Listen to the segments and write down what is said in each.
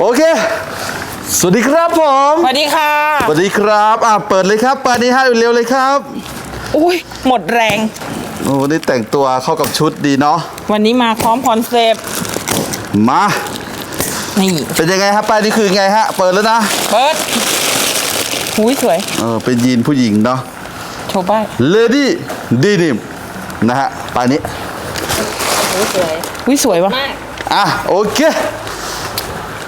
โอเค สวัสดีครับผมสวัสดีค่ะ สวัสดีครับอะเปิดเลยครับเปิดนี้ให้เร็วเลยครับอุ้ยหมดแรง โอ้วันนี้แต่งตัวเข้ากับชุดดีเนาะวันนี้มาพร้อมคอนเซปต์มานี่เป็นยังไงครับป้ายนี่คือไงฮะ เปิดแล้วนะ เปิดอุ้ยสวย เออเป็นยีนผู้หญิงเนาะโชว์ป้าย Lady Denim นะฮะป้ายนี้อุ้ยสวยวะอะโอเค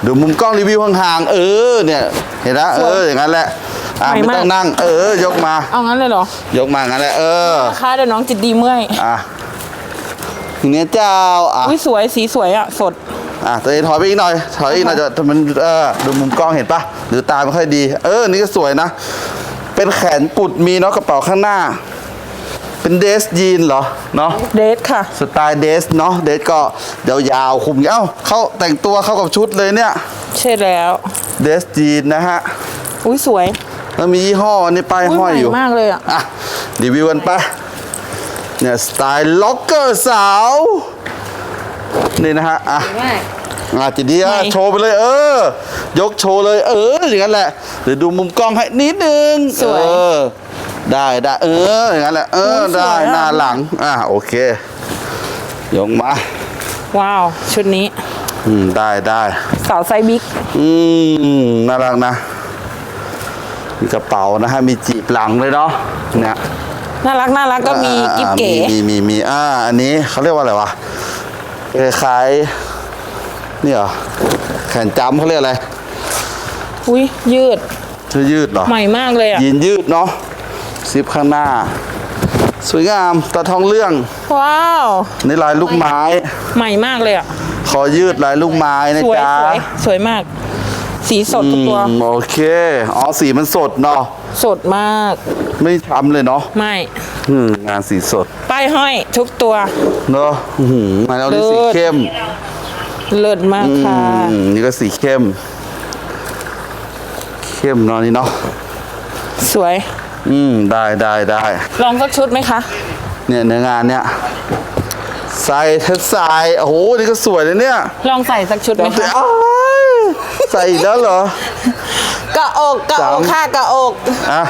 ดูมุมกล้องรีวิวห่างๆเออเนี่ยเห็นนะเอออย่างนั้นแหละอะไม่ต้องนั่ง เออยกมา เอางั้นเลยเหรอ ยกมางั้นแหละเออค่ะเดี๋ยวน้องจิตดีเมื่อยอะทีนี้เจ้าอะอุ้ยสวยสีสวยอะสดอะตัวเองถอยไปอีกหน่อยถอยอีกหน่อยจะมันเออดูมุมกล้องเห็นปะหรือตาไม่ค่อยดี เออนี่ก็สวยนะ เป็นแขนกุดมีเนาะกระเป๋าข้างหน้า เป็นเดสยีนเหรอเนาะเดทค่ะ สไตล์เดสเนาะเดสก็ยาวๆคุมเอ้าเขาแต่งตัวเข้ากับชุดเลยเนี่ยใช่แล้ว เดสยีนนะฮะอุ้ยสวยแล้วมียี่ห้ออันนี้ป้ายอุ้ยห้อยใหม่อยู่มากเลยอะอะรีวิวกันไปเนี่ยสไตล์ล็อกเกอร์สาวนี่นะฮะอะอะจีดีอะไหนโชว์ไปเลยเออ ยกโชว์เลยเอออย่างนั้นแหละเดี๋ยวดูมุมกล้องให้นิดนึงสวยเออ ได้ได้เอออย่างนั้นแหละเออสวยได้อะหน้าหลัง อะโอเค ยกมา ว้าว ชุดนี้ อืม ได้ได้สาวไซส์บิ๊ก อืม น่ารักนะ มีกระเป๋านะฮะ มีจีบหลังเลยเนาะเนี่ยน่ารักน่ารักก็มีอ่ากิ๊บอ่าเก๋มีมีมีอ่าอันนี้เขาเรียกว่าอะไรวะคล้ายๆนี่เหรอแขนจ้ำเขาเรียกอะไรอุ้ยยืดเสื้อยืดเหรอใหม่มากเลยอะยีนยืดเนาะ ซิปข้างหน้า สวยงามตาทองเรื่อง ว้าว นี่ลายลูกไม้ ใหม่มากเลยอะคอยืดลายลูกไม้นะสวยจ๊ะสวยสวยมาก สีสดทุกตัว อืมโอเค อ๋อสีมันสดเนาะ สดมาก ไม่ช้ำเลยเนาะไม่ อืมงานสีสด ป้ายห้อยทุกตัว เนาะอื้อหือมาแล้วนี่สีเลิศเข้ม เลิศมากค่ะ อืมนี่ก็สีเข้ม เข้มเนาะนี่เนาะ สวย อืมได้ได้ได้ลองสักชุดไหมคะ เนี่ยเนื้องานเนี่ยใส่เทสใส่โอ้โหนี่ก็สวยเลยเนี่ยลองใส่สักชุดไหมคะอ้ายใส่อีกแล้วเหรอ กระอกกระอกสามค่ะกระอกอะ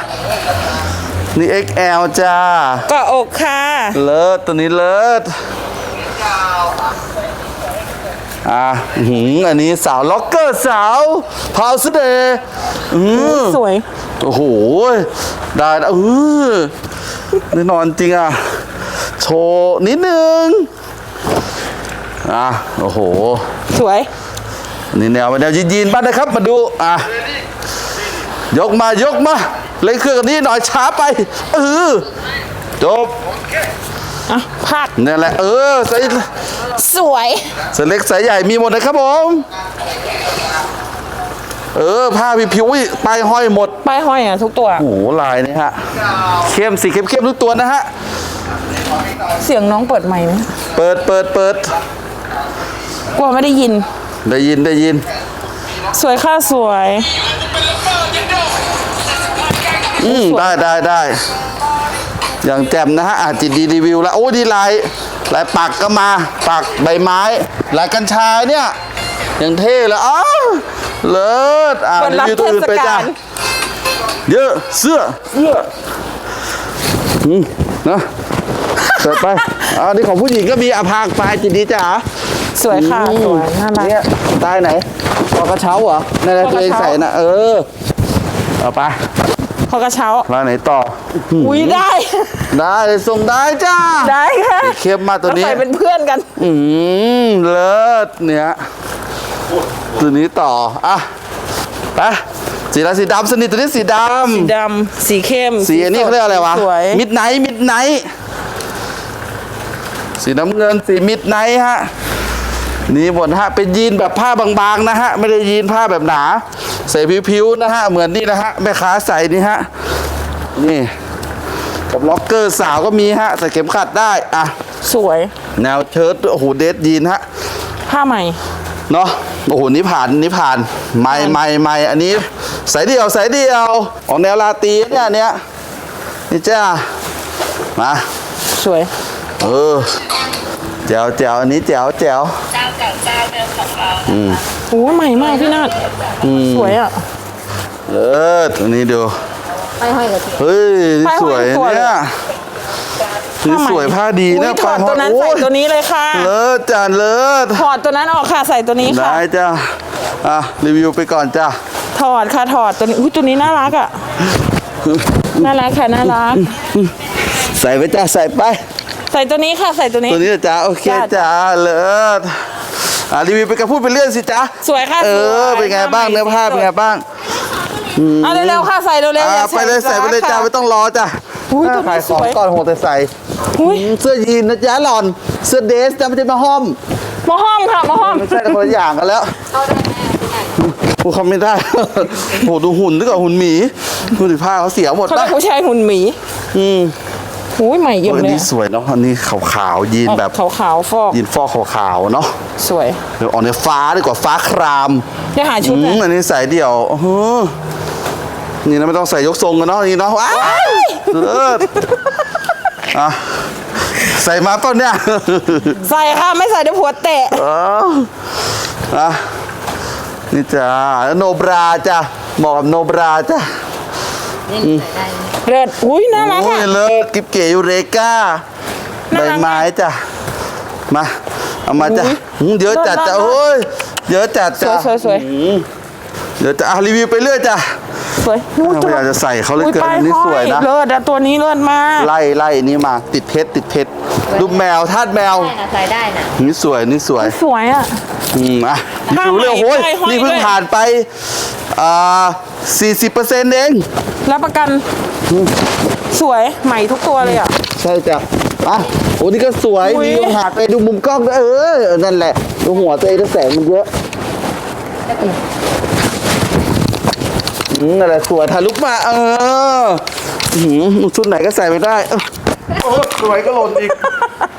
นี่ XL จ้ากระอกค่ะ เลิศตัวนี้เลิศ อะอื้อหืออันนี้สาวล็อกเกอร์สาวพาวสเดย์อือสวย โอ้โห ได้นะเออแน่นอนจริงอะ โชว์นิดนึง อะ โอ้โห สวยอันนี่แนวแนวยีนๆบ้างนะครับ มาดู อะ ยกมายกมาเล่นเครื่องกันนี้หน่อยช้าไปเออจบ อะพาดนี่แหละเออใส่สวยใส่เล็กใส่ใหญ่มีหมดนะครับผม เออผ้าพิผิวๆอุ๊ยปลายห้อยหมด ป้ายห้อยอะทุกตัว โอ้โหลายนี่ฮะเข้มสีเข้มๆทุกตัวนะฮะ เสียงน้องเปิดใหม่ไหมเปิดเปิดเปิดกลัวไม่ได้ยิน ได้ยินได้ยิน สวยค่ะสวย อืมได้ได้ได้ อย่างแจ่มนะฮะอาจิตดีรีวิวแล้วโอ้ดีลายลายปักก็มาปักใบไม้ลายกัญชาเนี่ยอย่างเท่เลยอ้าวเลิศอ่าเปิดรับรีวิวตัวอื่นไปเทศจ้ะกาลเยอะเสื้อเสื้ออืมนะเสร็จไปอ่านี่ของผู้หญิงก็มีอาภากปลายจิตดีจ้ะสวยค่ะสวยน่ารักเนี่ยตายไหนคอกระเช้าเหรอนั่นแหละคอกตัวระเองเช้าใส่นะเออเอาไปพอกระเช้าร้านไหนต่อ อุ้ยได้ ได้เลยส่งได้จ้าได้ค่ะเข้มมากตัวนี้ใส่เป็นเพื่อนกัน อืมเลิศเนี่ยตัวนี้ต่อ อะไปสีอะไรสีดำสนิทตัวนี้สีดสีดำสีเข้มำสีอันนี้เขาเรียกอะไรวะสวยมิดไนท์มิดไนท์สีน้ำเงินสีมิดไนท์ฮะนี่หมดฮะเป็นยีนแบบผ้าบางๆนะฮะ ไม่ได้ยีนผ้าแบบหนา ใส่ผิวๆนะฮะ เหมือนนี่นะฮะแม่ค้าใส่นี่ฮะนี่ กับล็อกเกอร์สาวก็มีฮะใส่เข็มขัดได้อะสวย แนวเชิ้ตโอ้โหเดทยีนฮะผ้าใหม่เนาะโอ้โหนี่ผ่านนี่ผ่านไม่ไม่ไม่อันนี้สายเดียวสายเดียวออกแนวลาตีเนี่ยอันเนี้ยนี่จ้ามาสวย เออแจ๋วแจ๋วอันนี้แจ๋วแจ๋วเจ้าเก่าเจ้าเดิมของโอ้ยใหม่มากพี่นาฏสวยอะ เออตัวนี้ดู ไปห้อยกับเฮ้ยนี่ผ้าสวยห้อยสวยเนี่ยนี่สวยผ้าดีอุ๊นะยถอดตัวนั้นใส่ตัวนี้เลยค่ะเลิศจ้าเลิศถอดตัวนั้นออกค่ะใส่ตัวนี้ค่ะ ได้จ้าอะรีวิวไปก่อนจ้าถอดค่ะถอดตัวนี้อุ้ยตัวนี้น่ารักอะน่ารักค่ะน่ารัก ใส่ไปจ้าใส่ไป ใส่ตัวนี้ค่ะใส่ตัวนี้ ตัวนี้นะจ้าโอเคจ้าจ้าเลิศอะรีวิวไปกับพูดไปเรื่อยสิจ้าสวยค่ะเออสวยเป็นไงบ้างผ้าใหม่เนื้อผ้าสดเป็นไงบ้าง เอาเร็วๆค่ะใส่เร็วๆอะอย่าไปเลยใส่ไปเลยจ้าค่ะ ไม่ต้องรอจ้าอุ๊ยตัวนี้ขายของสวยก่อนโหแต่ใส่อุ้ยอืมเสื้อยีนนะจ๊ะหล่อน เสื้อเดรสจะไม่ใช่มาห้อม มาห้อมค่ะมาห้อม ไม่ใช่คนละอย่างกันแล้วโอ้เขาไม่ได้โหดูหุ่นด้วยกับหุ่นหมีดูดิผ้าเขาเสียหมดเขาปะเรียกผู้ชายหุ่นหมีอืมอุ้ยใหม่เยี่ยมโอ้ยเลยนี่สวยเนาะอันนี้ขาวๆยีนออกแบบขาวๆฟอกยีนฟอกขาวๆเนาะสวยเดี๋ยวออกในฟ้าดีกว่าฟ้าครามเนี่ยหาชุดอืเลยมอันนี้ใส่เดี่ยวอื้อหือ นี่นะไม่ต้องใส่ยกทรงกันเนาะนี่เนาะว้ายเลิศอะใส่มาเปล่าเนี่ยใส่ค่ะไม่ใส่เดี๋ยวผัวเตะเอออะนี่จ้าโนบราจ้ะเหมาะกับโนบราจ้ะนี่ใส่ได้ไหมเลิศอุ้ยน่ารักโอ้อะ ยเลิศกิบเก๋ยูเรกาใบน่ารักไม้จ้ะมาเอามาจ้ะอุ๊ยหืมเดี๋ยวจัดจ้ะเลิศมากโอ้ยเดี๋ยวจัดสจ้ะวยสวยสวยหืมเดี๋ยวจะอะรีวิวไปเรื่อยจ้ะ สวยนู่นพยายามจะใส่เขาเหลยอุ้ยเกินป้ายนี่ห้สวยนะเลิศอะตัวนี้เลิศมาก ไล่ไล่นี่มา ติดเพชรติดเพชรรูปแมวทาดแมวได้นะใส่ได้นะนี่สวยนี่สวยสวยอะอืมอะผ้าดูเรื่องไหมโอ้ยป้ายห้อยนี่เพิ่งด้วยผ่านไปอ่าสี่สิบเปอร์เซ็นต์เองรับประกันสวยใหม่ทุกตัวเลยอะใช่จ้ะอะโอ้นี่ก็สวยอุ๊ยมีลงหาดไปดูมุมกล้องด้วยเออนั่นแหละดูหัวตัวเองแล้วแสงมันเยอะ อืมนั่นแหละสวยถ่ายรูปมาเอออื้อหือชุดไหนก็ใส่ไม่ได้เออโอ้สวยก็หล่นอีก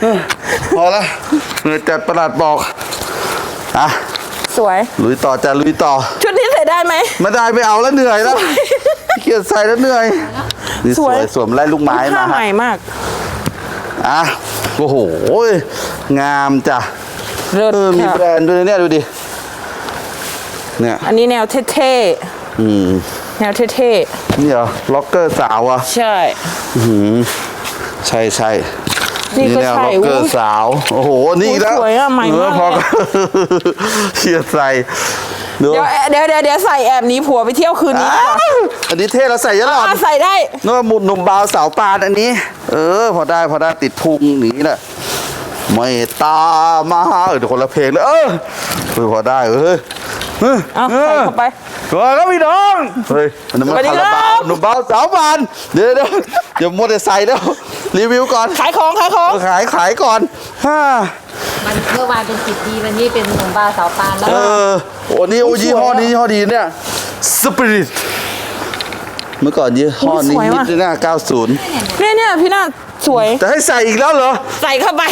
เออพอละเหนื่อยจัดประหลาดบอกอะสวย ลุยต่อจ้ะลุยต่อ ชุดนี้ใส่ได้ไหม ไม่ได้ไม่เอาแล้วเหนื่อยแล้วเกียดใส่แล้วเหนื่อยนี่สวยสวยสวมไล่ลูกไม้ผ้ามาใหฮะม่มาก อะโอ้โหงามจ้ะเลิศเออมีค่ะแบรนด์ด้วยนะเนี่ยดูดิเนี่ย อันนี้แนวเท่ อืมๆแนวเท่นี่เหรอล็อกเกอร์สาวอะๆใช่ อื้อหือใช่ใช่นี่ก็แนวใช่ล็อกเกออุ๊ร์ยสาว โอ้โห นี่อีกแล้วสวยอะใหม่เออมากพอเลยเขียดใส่ดูเดี๋ยวเดี๋ยวเดี๋ยวเดี๋ยวใส่แอบหนี้ผัวไปเที่ยวคืนนี้อ้าวอันนี้เท่เราใส่ยะหลอด อะใส่ได้นึกว่าหมุนหนุ่มบาวสาวปานอันนี้ เออ พอได้พอได้ติดพุงหนีแหละไม่ตามมาเออเดี๋ยวคนละเพลงเลยเออเออพอได้เออเออเอาใส่เข้าไป เออแล้วพี่น้องเฮ้ยมันมาสวัสดีคาครัราบบาวหนุ่มบาวสาวปานเดี๋ยวเดี๋ยวเดี๋ยวมัวแต่ใส่เดี๋ยวรีวิวก่อน ขายของขายของเออขายขายก่อนฮ่ามันเมื่อวานเป็นจิตดีวันนี้เป็นหนุ่มบาวสาวปานแล้วเออโอ้นี่โอ้ยี่ห้อนี้ยี่ห้อดีเนี่ยสปิริตเมื่อก่อนยี่ห้อนี้สวยฮิว่ะตหน้า90เนี่ยเนี่ยพี่นาฏสวย แต่ให้ใส่อีกแล้วเหรอ ใส่เข้าไป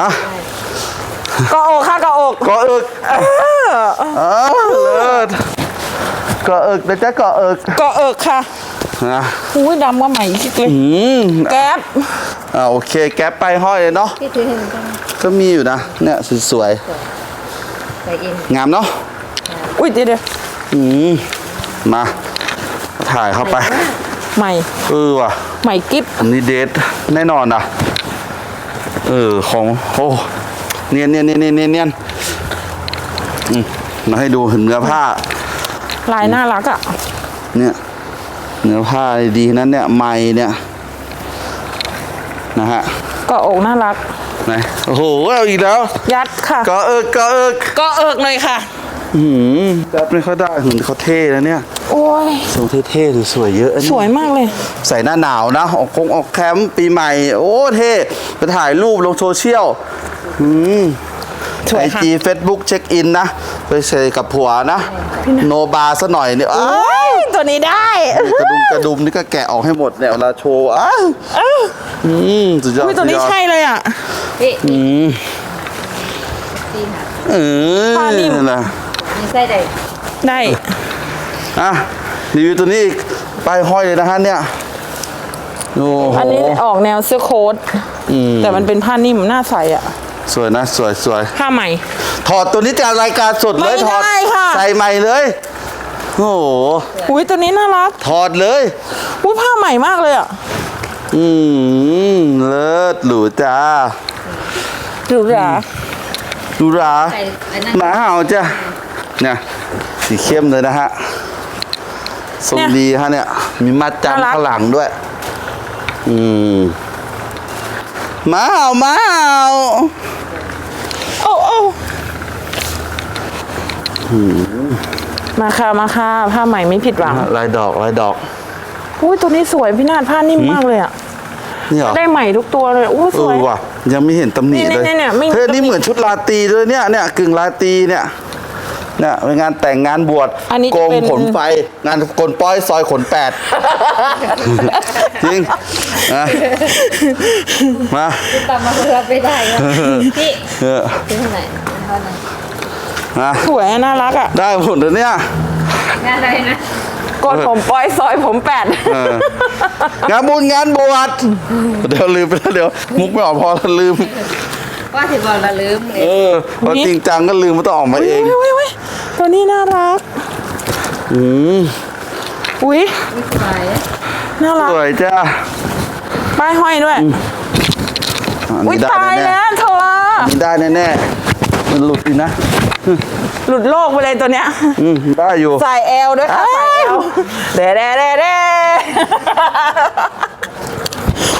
อะเกาะอกค่ะเกาะอกเกาะเอิกอ๋อเลิศเกาะเอิกนะจ๊ะเกาะเอิกเกาะอกค่ะนะอุ้ยดำกว่าใหม่อีกเลยอืมแก๊ปอ่าโอเค แก๊ปไปห้อยเลยเนาะพี่ซื้อให้มันก็ก็มีอยู่นะ เนี่ยสวยใส่เองๆงามเนาะอุ้ยเดี๋ยวเดี๋ยวอืมมา ถ่ายเข้าไปใหม่เออว่ะ ใหม่กิฟอันนี้เดทแน่นอนอะ เออ ของ โอ้ เนียนเนียนเนียนเนียนเนียนเนียนอืมมาให้ดูเห็นเนื้อผ้า ลายน่ารักอะ เนี่ยเนื้อผ้าดีนั้นเนี่ยไหมเนี่ย นะฮะเกาะอกน่ารักไหนโอ้โหเอาอีกแล้ว ยัดค่ะ ก็เอิกก็เอิกเกาะอกเลยค่ะหืมจับไม่ค่อยได้หืมเขาเท่นะเนี่ยโอ้ยทรงเท่ๆสวยๆเยอะอันนี้สวยมากเลย ใส่หน้าหนาวนะ ออกคงออกแคมป์ปีใหม่ โอ้เท่ ไปถ่ายรูปลงโซเชียล อืมสวไอยค่ะ จีเฟซบุ๊กเช็คอินนะ ไปใส่กับผัวนะ โนบาซะหน่อยเนี่ยอ้าวโอ้ยตัวนี้ได้ กระดุมกระดุมนี่ก็แกะออกให้หมดเนี่ยเวลาโชว์อ้าวเอ้าอืมสุดยอดอุ้ยตัวนี้สุดยอดใช่เลยอะ พี่อืมตีนค่ะเออผ้านิ่ม นั่นแหละมีไส้ใดได้ อะรีวิวตัวนี้อีกป้ายห้อยเลยนะฮะเนี่ยโอ้โหอันนี้ออกแนวเสื้อโค้ทอืมแต่มันเป็นผ้านิ่มน่าใส่อะ สวยนะสวยสวยผ้าใหม่ ถอดตัวนี้จากรายการสดเลยไม่ถอดได้ค่ะ ใส่ใหม่เลย โอ้โหอุ้ยตัวนี้น่ารักถอดเลย อุ้ยผ้าใหม่มากเลยอะอืมเลิศหรูจ้าหรูหราหรูหราใส่ไอ้นั่นหมาเห่าจ้ะเนี่ยสีเข้มเลยนะฮะทรงดีฮะเนี่ย มีมัดจำข้างหลังด้วย อืมห มาเห่าหมาเห่าโอ้โอ้มาค่ะมาค่ะผ้าใหม่ไม่ผิดหวังลายดอกลายดอกอุ้ยตัวนี้สวยพี่นาฏผ้านิ่มมากเลยอะนี่เหรอได้ใหม่ทุกตัวเลยอู้เอสวยอว่ะยังไม่เห็นตำหนินี่เลยเนี่ยเนี่ยไม่มีเฮ้ยนี่ตำหนิเหมือนชุดราตรีเลยเนี่ยเนี่ยกึ่งราตรีเนี่ย เนี่ยเป็นงานแต่งงานบวชอันนี้โกจะงเป็น ขนไฟ งานกลป้อยซอยขนแปด จริงนะมาตามมาเพื่อไม่ได้ครับพี่เออที่เท่าไหร่เท่าไหร่มาสวยอะน่ารักอะได้หมดเลยเนี่ย งานอะไรนะกดผมปล่อยซอยผมแปด เอองานบุญงานบวชเดี๋ยวลืมไปแล้วเดี๋ยว มุกไม่ออกพอแล้วลืม ว่าสิบอกละลืมเลเอยอพอจริงจังก็ลืมมันต้องออกมาเองอุ้ยอุ้ยอุ้ยตัวนี้น่ารักอืมอุ้ยไม่สบายน่ารักสวยจ้าป้ายห้อยด้วยอันอุ้ยนี้ได้ตายแน่แล้วเธอๆอันนี้ได้แน่ๆมันหลุดดีนะ หลุดโลกไปเลยตัวเนี้ยอืมได้อยู่ ใส่เอลด้วยค่ะใส่เอลเด้เด้เด้เด้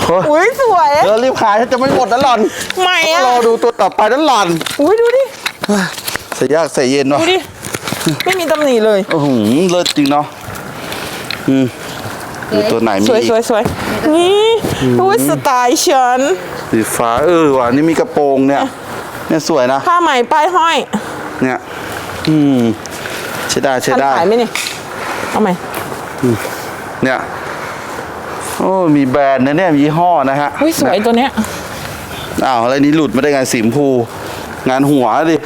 โอ้ย อุ้ยสวยเดี๋ยวรีบขายจะไม่หมดนะหล่อนใหม่อะรอดูตัวต่อไปนั้นหล่อนอุ้ยดูดิใส่ยากใส่เย็นดูวะดิ ไม่มีตำหนิเลยโอ้โหเลิศจริงเนาะอืมดูตัวไหนมีสวยอีสวยกสวยนี่อุ้ยสไตล์ฉันสีฟ้าเออว่ะนี่มีกระโปรงเนี่ย เนี่ยสวยนะผ้าใหม่ป้ายห้อย เนี่ย อืมใช้ได้ใช้ทันได้ขายไหมนี่เอาใหม่เนี่ย โอ้มีแบรนด์นะเนี่ยมียี่ห้อนะฮะอุ้ยสวยตัวเนี้ยอ้าวอะไรนี้หลุดมาได้ไงสีชมพู งานหัวดิ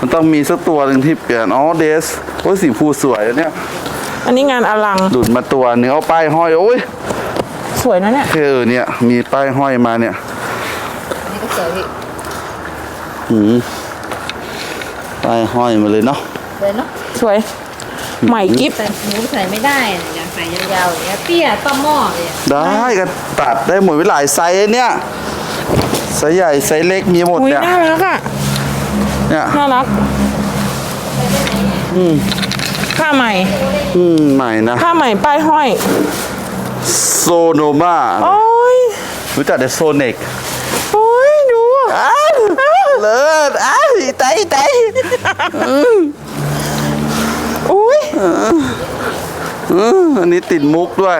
มันต้องมีสักตัวหนึ่งที่เปลี่ยนอ๋อเดสโอ้ยสีชมพูสวยนะเนี่ย อันนี้งานอลังหลุดมาตัวหนึงเอาป้ายห้อยโอ้ยสวยนะเนี่ยเออเนี่ย มีป้ายห้อยมาเนี่ยนี่ก็สวยพี่หืมป้ายห้อยมาเลยเนาะเลยเนาะสวยใหม่กิฟต์แต่หมูใส่ไม่ได้อะอยากใส่ยาวๆอย่างเงี้ยเปี้ยต้อมหม้อเลยอะได้ก็ตัดได้หมดไว้หลายไซส์เนี่ยไซส์ใหญ่ไซส์เล็กมีหมดอุ้ยเนี่ยน่ารักอะเนี่ยน่ารักผ้าใหม่อืมใหม่นะผ้าใหม่ป้ายห้อย โซโนมาโอ้ยรู้จักแต่โซเนกโอ้ยดูอ้าวเลิศอ้าวไตไตอุ้ย อืมอันนี้ติดมุกด้วย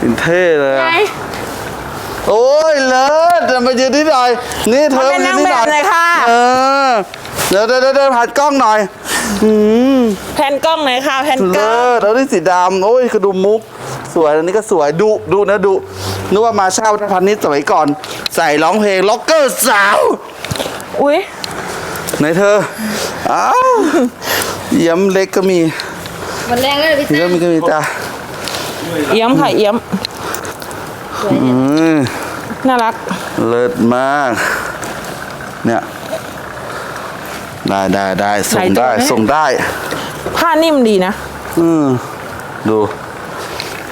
ติดเท่เลยไงอะโอ้ยเลิศจะมายืนที่หน่อยนี่เธอมาเป็นนางแบบหน่อยค่ะ เออเดี๋ยวเดี๋ยวเดี๋ยวเดี๋ยวผัดกล้องหน่อยอืม แผ่นกล้องหน่อยค่ะ แผ่นกล้เลิองศเอาที่สีดำโอ้ยคือดูมุก สวยอันนี้ก็สวยดุดุนะดุนึกว่ามาเช่าพันนิดสมัยก่อน ใส่ร้องเพลงล็อกเกอร์สาวอุ้ยไหนเธออ้าวเยี่ยมเล็กก็มี วันแรกเลยพี่เยี่ยตั้มงก็มีจ้าเอี้ยมค่ะเอี้ยมสวยเนี่ยอืมน่ารัก เลิศมาก เนี่ย ได้ได้ได้ส่งได้หลายตัวไหมส่งได้ผ้านิ่มดีนะ อืมดู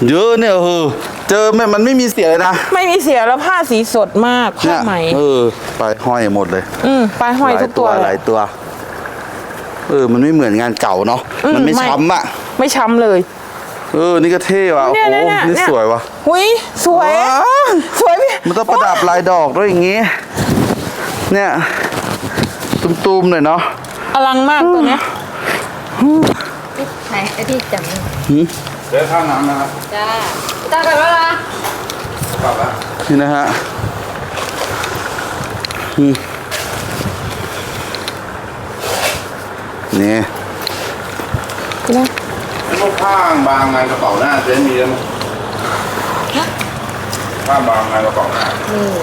เยอะเนี่ยเออเจอไม่มันไม่มีเสียเลยนะ ไม่มีเสียแล้วผ้าสีสดมากผ้าเนี่ยใหม่เออไปห้อยหมดเลย อืมป้ายห้อยทุกตัวหเลลายยตัว เออ มันไม่เหมือนงานเก่าเนาะอืมมันไม่ไม่ช้ำอะ ไม่ช้ำเลย เออ นี่ก็เท่ว่ะ โอ้เนี่ยโห เนี่ยเนี่ย นี่เนี่ยสวยว่ะ หุยสวย ว้าว สวยพี่มันต้องประดับลายดอกด้วยอย่างงี้ เนี่ย ตุ้มๆหน่อยเนาะ อลังมากตัวเนี้ยไหนไอพี่จำเดี๋ยวข้างน้ำนะครับจ้าพี่ตั้งกันว่าละนี่นะฮะอืมนี่ นะ พวกผ้า บางงานกระเป๋าหน้าเจ๊มีแล้วมั้ยผ้าบางงานกระเป๋าหน้า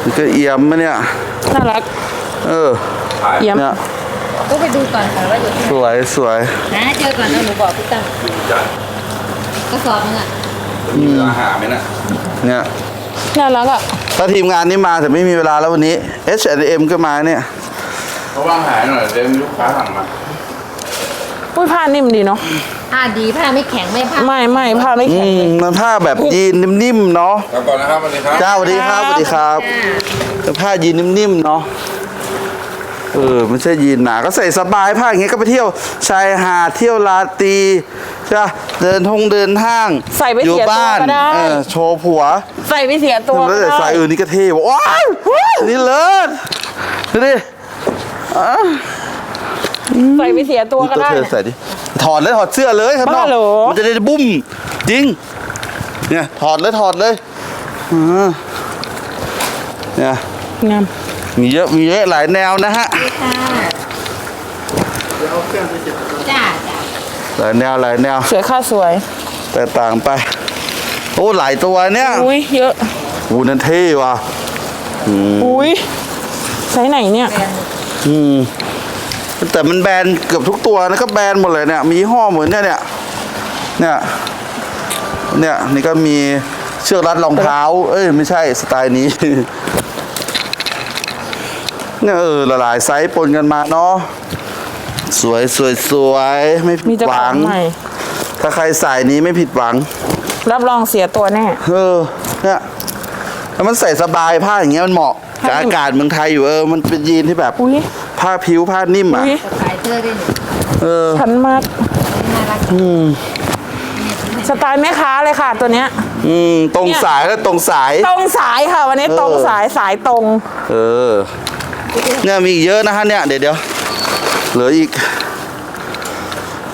มันก็เอี่ยมมะเนี่ย น่ารัก เออถ่ายเอี้ยม เนี่ยก็ไปดูก่อนค่ะว่าอยู่ที่สวยสวย ไหนนะเจอก่อนแล้วหนูบอกพี่ตั้งดูจัดก็สอบนึงอะมีเวลาหาไหมน่ะเนี่ยน่ารักอะ ถ้าทีมงานนี้มาแต่ไม่มีเวลาแล้ววันนี้ H&M ก็มาเนี่ยก็เขาว่างหายหน่อยเจ๊มีลูกค้าสั่งมาอุ้ยผ้านิ่มดีเนาะ ผ้าดีผ้าไม่แข็งไม่ผ้าไม่ไม่ผ้าไม่อืแข็งมมันผ้าแบบยีนนิ่มๆเนาะแล้วก่อนนะครับสวัสดีครับ เจ้าสวัสดีครับสวัสดีครับเป็นผ้ายีนนิ่มๆเนาะเออไม่ใช่ยีนหนาก็ใส่สบายผ้าอย่างเงี้ยก็ไปเที่ยวชายหาดเที่ยวลาตรีใช่ปะเดินทงเดินห้างใส่ไปอยู่เสียตัวบ้านก็ได้ เออโชว์ผัว ใส่ไปเสียตัวแล้วก็ใส่ได้สายอื่นนี่ก็เท่บอกว้าวนี่เลิศดูดิอะใส่ไปเสียตัวก็ตัวได้เธอใส่ดิ ถอดเลยถอดเสื้อเลยข้างนอกบ้าเหรอ มันจะได้บุ้ม จริง เนี่ยถอดเลยถอดเลยอ่าเนี่ยงามมีเยอะมีเยอะหลายแนวนะฮะ ค่ะจ้าจ้าหลายแนวหลายแนวสวยค่าสวยแต่ต่างไป โอ้หลายตัวเนี่ยอุ้ยเยอะโอ้นั่นเท่ว่ะ อุ้ยไซส์ไหนเนี่ย อืม แต่มันแบนเกือบทุกตัวนะก็แบนหมดเลยเนี่ยมียี่ห้อเหมือนเนี่ยเนี่ยเนี่ยเนี่ยนี่ก็มีเชือกรัดรองเท้า เอ้ยไม่ใช่สไตล์นี้เนี่ยเออละลายไซส์ปนกันมาเนาะสวยสวยสวยไม่ผิมีดเจ้าหขวัองงใหม่ถ้าใครใส่นี้ไม่ผิดหวัง รับรองเสียตัวแน่เออเนี่ยแล้วมันใส่สบายผ้าอย่างเงี้ยมันเหมาะ กับผ้านิ่อามกาศเมืองไทยอยู่เออมันเป็นยีนที่แบบอุ้ยผ้าผิวผ้านิ่มอะ อุ้ยขายเสื้อได้หนึ่งเออพันมากน่ารักสไตล์แม่ค้าเลยค่ะตัวเนี้ย อืมตรงเนี่ย สายแล้วตรงสาย ตรงสายค่ะวันนี้เออ ตรงสายสายตรง เออ เนี่ยมีอีกเยอะนะฮะเนี่ยเดี๋ยวเดี๋ยวเหลืออีก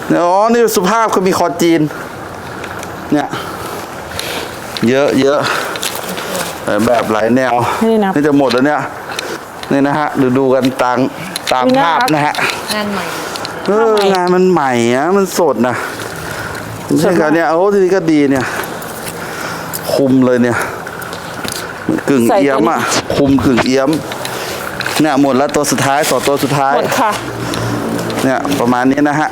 เนี่ยอ๋อ นี่สุภาพเขามีคอจีน เนี่ย เยอะเยอะหลาย แบบหลายแนวไม่ได้นับนี่จะหมดแล้วเนี่ย นี่นะฮะดูดูกันตามตามอุ๊ยน่าภาพรักนะฮะงานใหม่เอองานมันใหม่อะมันสดนะไม่ใช่กันเนี่ยโอ้ทีนี้ก็ดีเนี่ย คุมเลยเนี่ย กึ่งใส่เอี้ยมตัวนี้อะ คุมกึ่งเอี้ยม เนี่ยหมดแล้วตัวสุดท้ายสองตัวสุดท้ายหมดค่ะ เนี่ยประมาณนี้นะฮะ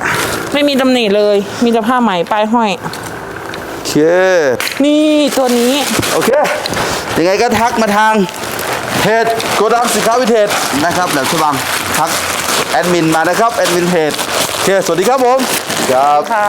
ไม่มีตำหนิเลย มีแต่ผ้าไหมป้ายห้อยโอเค นี่ตัวนี้ โอเค ยังไงก็ทักมาทางเพจโกดังสินค้าวิเทศนะครับแหลมฉบังทักแอดมินมานะครับแอดมินเพจโอเคสวัสดีครับผมครับค่ะ